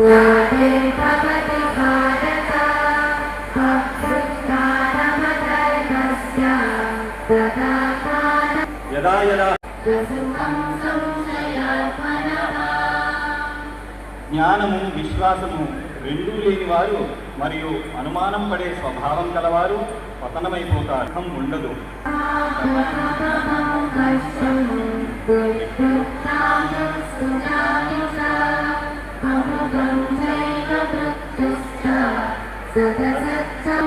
జ్ఞానము విశ్వాసము రెండూ లేని వారు మరియు అనుమానం పడే స్వభావం కలవారు పతనమైపోతారు. అర్థం ఉండదు. Thank you. సతసత్తం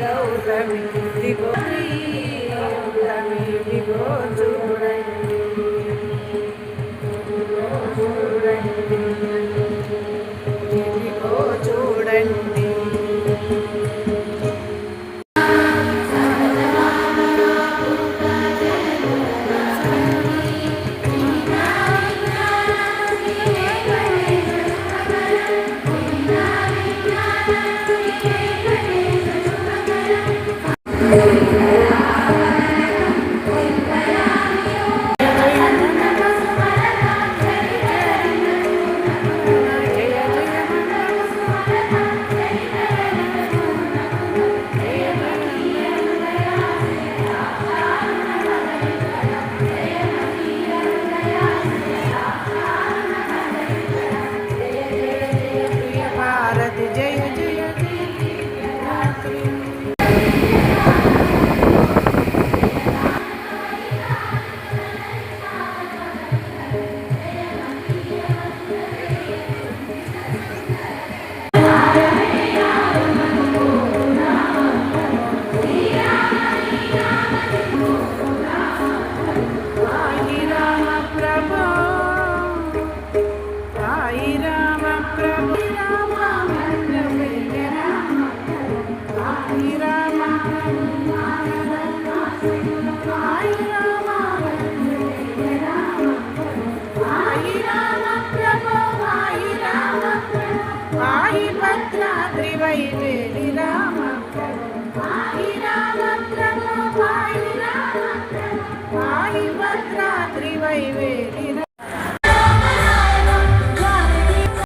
गौरमी दिवो गौरमी दिवो Música